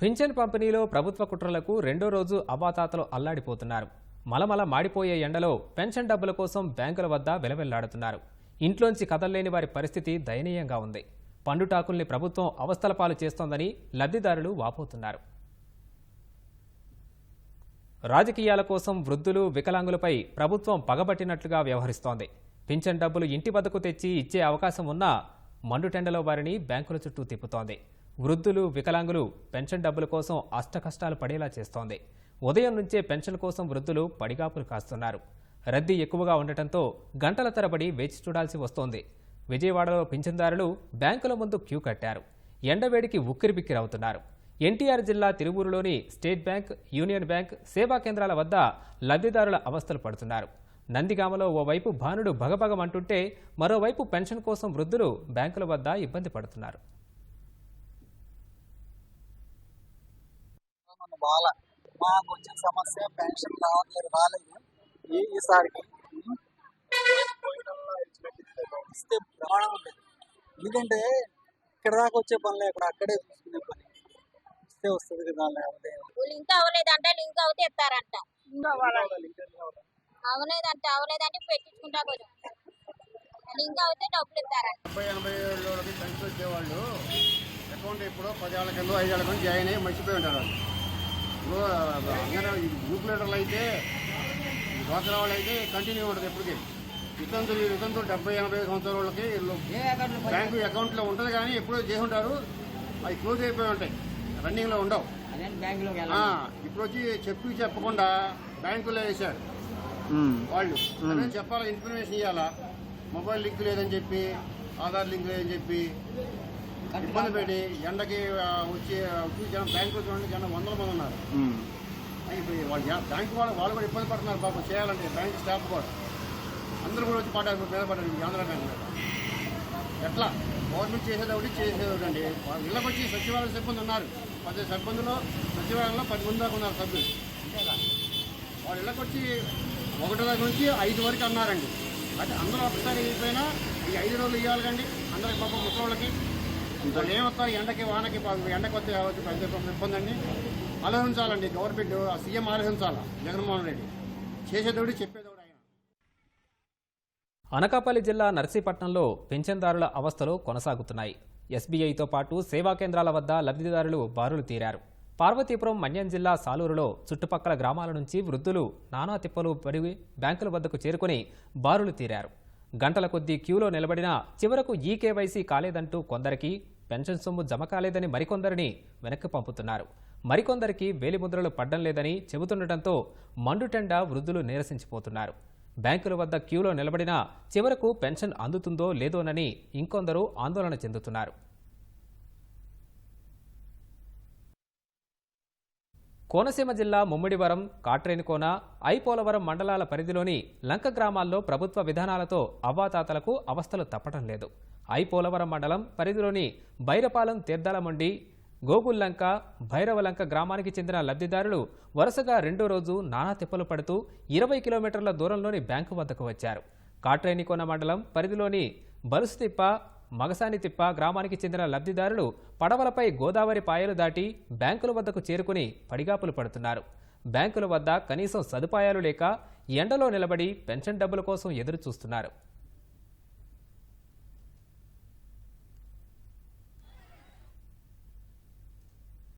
Pension పంపిణీలో ప్రభుత్వ కుట్రలకు రెండో రోజు అవాతాతలు అల్లాడిపోతున్నారు. మలమల మాడిపోయే ఎండలో పెన్షన్ డబ్బుల కోసం బ్యాంకుల వద్ద వెలవెల్లాడుతున్నారు. ఇంట్లోంచి కదల్లేని వారి పరిస్థితి దయనీయంగా ఉంది. పండుటాకుల్ని ప్రభుత్వం అవస్థల పాలు చేస్తోందని లబ్ధిదారులు వాపోతున్నారు. రాజకీయాల కోసం వృద్ధులు వికలాంగులపై ప్రభుత్వం పగబట్టినట్లుగా వ్యవహరిస్తోంది. పింఛన్ డబ్బులు ఇంటి వద్దకు తెచ్చి ఇచ్చే అవకాశం ఉన్నా మండుటెండలో వారిని బ్యాంకుల చుట్టూ తిప్పుతోంది. వృద్ధులు వికలాంగులు పెన్షన్ డబ్బుల కోసం అష్టకష్టాలు పడేలా చేస్తోంది. ఉదయం నుంచే పెన్షన్ కోసం వృద్ధులు పడిగాపులు కాస్తున్నారు. రద్దీ ఎక్కువగా ఉండటంతో గంటల తరబడి వేచి చూడాల్సి వస్తోంది. విజయవాడలో పింఛన్దారులు బ్యాంకుల ముందు క్యూ కట్టారు. ఎండవేడికి ఉక్కిరిబిక్కిరవుతున్నారు. ఎన్టీఆర్ జిల్లా తిరువూరులోని స్టేట్ బ్యాంక్ యూనియన్ బ్యాంక్ సేవా కేంద్రాల వద్ద లబ్ధిదారుల అవస్థలు పడుతున్నారు. నందిగామలో ఓవైపు భానుడు భగభగమంటుంటే మరోవైపు పెన్షన్ కోసం వృద్ధులు బ్యాంకుల వద్ద ఇబ్బంది పడుతున్నారు. బాల. మాకు వచ్చిన సమస్య పెన్షన్ రావట్లేదు రాలేదు. ఈ ఈసారికి ఇస్తే ప్రమాణం ఉంటుంది. ఎందుకంటే ఇక్కడ దాకా వచ్చే పని లేకుండా అక్కడే చూసుకునే పని. ఇస్తే వస్తుంది కదా లేకపోతే వీళ్ళు ఇంకా అవ్వలేదంటే లింక్ అవుతే ఎత్తారంట. అవలేదంట అవలేదంటే పెట్టించుకుంటా కొంచెం లింక్ అవుతే డబ్బులు ఇస్తారంట డెబ్బై ఎనభై ఏళ్ళకి పెన్షన్ వచ్చేవాళ్ళు అకౌంట్ ఇప్పుడు పదేళ్ళ కింద ఐదేళ్ళ కింద జాయిన్ అయ్యి మర్చిపోయి ఉంటారు అందరూ ఈ గ్రూప్ లీడర్లు అయితే డ్వాక్రా వాళ్ళు అయితే కంటిన్యూ ఉంటుంది ఎప్పటికీ. వితంతులు వితంతులు డెబ్బై ఎనభై సంవత్సరాల వాళ్ళకి వీళ్ళు బ్యాంకు అకౌంట్లో ఉంటుంది కానీ ఎప్పుడో చేసి ఉంటారు అవి క్లోజ్ అయిపోయి ఉంటాయి. రన్నింగ్లో ఉండవు. ఆ, ఇప్పుడు వచ్చి చెప్పి చెప్పకుండా బ్యాంకులో వేశారు. వాళ్ళు. చెప్పాలా ఇన్ఫర్మేషన్ ఇవ్వాలా మొబైల్ లింక్ లేదని చెప్పి ఆధార్ లింక్ లేదని చెప్పి ఇబ్బంది పెట్టి ఎండకి వచ్చి వచ్చి జనం బ్యాంకు చూడండి జనం వందల మంది ఉన్నారు. ఇప్పుడు వాళ్ళు బ్యాంకు వాళ్ళు వాళ్ళు కూడా ఇబ్బంది పడుతున్నారు పాపం చేయాలంటే బ్యాంక్ స్టాఫ్ కూడా. అందరూ కూడా వచ్చి పడ్డారు మీద పడ్డారు ఆంధ్ర బ్యాంక్ ఎట్లా? గవర్నమెంట్ చేసేది ఒకటి చేసేది ఒకటి అండి. వాళ్ళ ఇళ్ళకి వచ్చి సచివాలయ సిబ్బంది ఉన్నారు. పది సిబ్బందిలో సచివాలయంలో పది మంది దాకా ఉన్నారు సభ్యులు. వాళ్ళ ఇళ్ళకి వచ్చి ఒకటో దగ్గర నుంచి ఐదు వరకు అన్నారండి. అంటే అందరూ ఒకసారి అయిపోయినా ఈ ఐదు రోజులు ఇవ్వాలి కండి. అందరికి పాపం ముసలోళ్ళకి. వాళ్ళు ఏమొస్తారు ఎండకి వానకి పాపం ఎండకి వస్తే కావచ్చు పెద్ద ఇబ్బంది అండి. ఆలోచించాలండి గవర్నమెంట్ సీఎం ఆలోచించాలా జగన్మోహన్ రెడ్డి చేసేదోడు చెప్పేదోడు ఆయన. అనకాపల్లి జిల్లా నర్సీపట్నంలో పింఛన్దారుల అవస్థలు కొనసాగుతున్నాయి. ఎస్బీఐతో పాటు సేవా కేంద్రాల వద్ద లబ్ధిదారులు బారులు తీరారు. పార్వతీపురం మన్యం జిల్లా సాలూరులో చుట్టుపక్కల గ్రామాల నుంచి వృద్ధులు నానా తిప్పలు పడి బ్యాంకుల వద్దకు చేరుకుని బారులు తీరారు. గంటల కొద్దీ క్యూలో నిలబడినా చివరకు ఈ కేవైసీ కాలేదంటూ కొందరికి పెన్షన్ సొమ్ము జమ కాలేదని మరికొందరిని వెనక్కి పంపుతున్నారు. మరికొందరికి వేలిముద్రలు పడ్డం లేదని చెబుతుండటంతో మండుటెండ వృద్ధులు నీరసించిపోతున్నారు. బ్యాంకుల వద్ద క్యూలో నిలబడినా చివరకు పెన్షన్ అందుతుందో లేదోనని ఇంకొందరు ఆందోళన చెందుతున్నారు. కోనసీమ జిల్లా ముమ్మిడివరం కాట్రేనికోన ఐపోలవరం మండలాల పరిధిలోని లంక గ్రామాల్లో ప్రభుత్వ విధానాలతో అవ్వాతాతలకు అవస్థలు తప్పటం లేదు. ఐపోలవరం మండలం పరిధిలోని బైరపాలెం తీర్థాలమండి గోగుల్లంక భైరవలంక గ్రామానికి చెందిన లబ్ధిదారులు వరుసగా రెండో రోజు నానా తిప్పలు పడుతూ ఇరవై కిలోమీటర్ల దూరంలోని బ్యాంకు వద్దకు వచ్చారు. కాట్రేనికోన మండలం పరిధిలోని బలుసుతిప్ప మగసానితిప్ప గ్రామానికి చెందిన లబ్ధిదారులు పడవలపై గోదావరి పాయలు దాటి బ్యాంకుల వద్దకు చేరుకుని పడిగాపులు పడుతున్నారు. బ్యాంకుల వద్ద కనీసం సదుపాయాలు లేక ఎండలో నిలబడి పెన్షన్ డబ్బుల కోసం ఎదురు చూస్తున్నారు